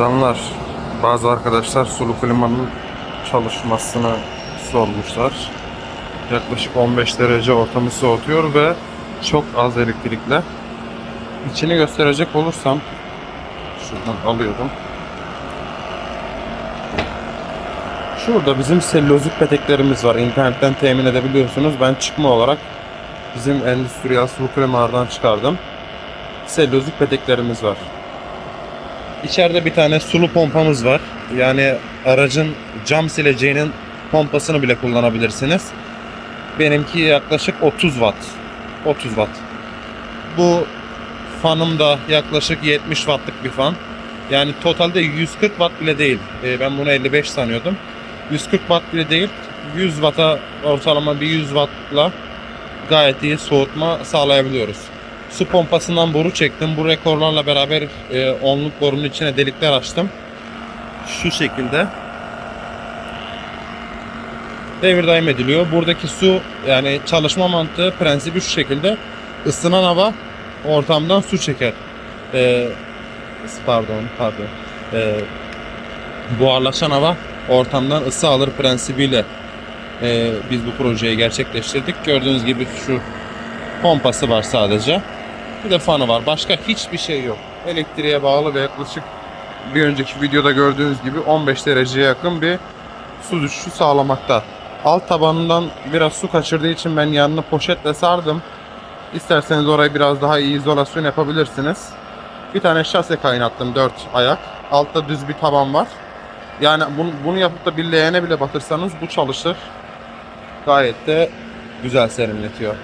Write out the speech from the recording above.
Canlar, bazı arkadaşlar sulu klimanın çalışmasını sormuşlar. Yaklaşık 15 derece ortamı soğutuyor ve çok az elektrikle. İçini gösterecek olursam şuradan alıyorum. Şurada bizim selülozik peteklerimiz var. İnternetten temin edebiliyorsunuz. Ben çıkma olarak bizim endüstriyel sulu klimalardan çıkardım. Selülozik peteklerimiz var. İçeride bir tane sulu pompamız var. Yani aracın cam sileceğinin pompasını bile kullanabilirsiniz. Benimki yaklaşık 30 watt. 30 watt. Bu fanım da yaklaşık 70 wattlık bir fan. Yani totalde 140 watt bile değil. Ee, ben bunu 55 sanıyordum. 140 watt bile değil. 100 watt'a ortalama bir 100 wattla gayet iyi soğutma sağlayabiliyoruz. Su pompasından boru çektim. Bu rekorlarla beraber e, onluk borunun içine delikler açtım. Şu şekilde. Devir daim ediliyor. Buradaki su yani çalışma mantığı prensibi şu şekilde. Isınan hava ortamdan su çeker. E, pardon pardon. E, buharlaşan hava ortamdan ısı alır prensibiyle e, biz bu projeyi gerçekleştirdik. Gördüğünüz gibi şu pompası var sadece. Bir de fanı var. Başka hiçbir şey yok. Elektriğe bağlı ve yaklaşık bir önceki videoda gördüğünüz gibi 15 dereceye yakın bir su düşüşü sağlamakta. Alt tabanından biraz su kaçırdığı için ben yanını poşetle sardım. İsterseniz orayı biraz daha iyi izolasyon yapabilirsiniz. Bir tane şase kaynattım 4 ayak. Altta düz bir taban var. Yani bunu, bunu yapıp da bir leğene bile batırsanız bu çalışır. Gayet de güzel serinletiyor.